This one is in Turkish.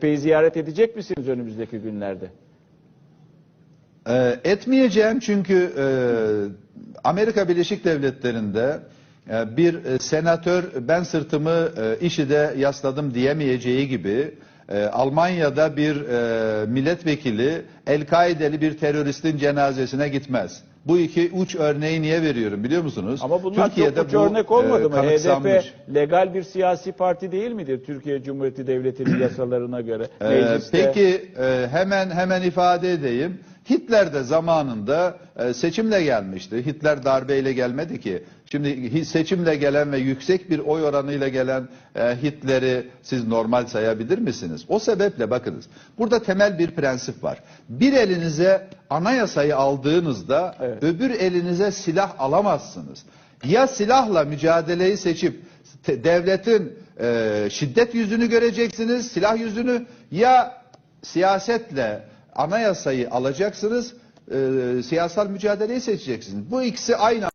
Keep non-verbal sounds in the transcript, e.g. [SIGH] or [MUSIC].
CHP'yi ziyaret edecek misiniz önümüzdeki günlerde? Ee, etmeyeceğim çünkü e, Amerika Birleşik Devletleri'nde e, bir e, senatör ben sırtımı e, işide yasladım diyemeyeceği gibi e, Almanya'da bir e, milletvekili El-Kaideli bir teröristin cenazesine gitmez. Bu iki uç örneği niye veriyorum biliyor musunuz? Ama bunlar çok uç örnek olmadı e, mı? HDP kanıksanmış. legal bir siyasi parti değil midir Türkiye Cumhuriyeti Devleti'nin [CLEARS THROAT] yasalarına göre? Ee, Mecliste- peki e, hemen hemen ifade edeyim. Hitler de zamanında e, seçimle gelmişti. Hitler darbeyle gelmedi ki. Şimdi seçimle gelen ve yüksek bir oy oranıyla gelen e, Hitler'i siz normal sayabilir misiniz? O sebeple bakınız. Burada temel bir prensip var. Bir elinize anayasayı aldığınızda Evet. öbür elinize silah alamazsınız. Ya silahla mücadeleyi seçip devletin e, şiddet yüzünü göreceksiniz, silah yüzünü ya siyasetle anayasayı alacaksınız, e, siyasal mücadeleyi seçeceksiniz. Bu ikisi aynı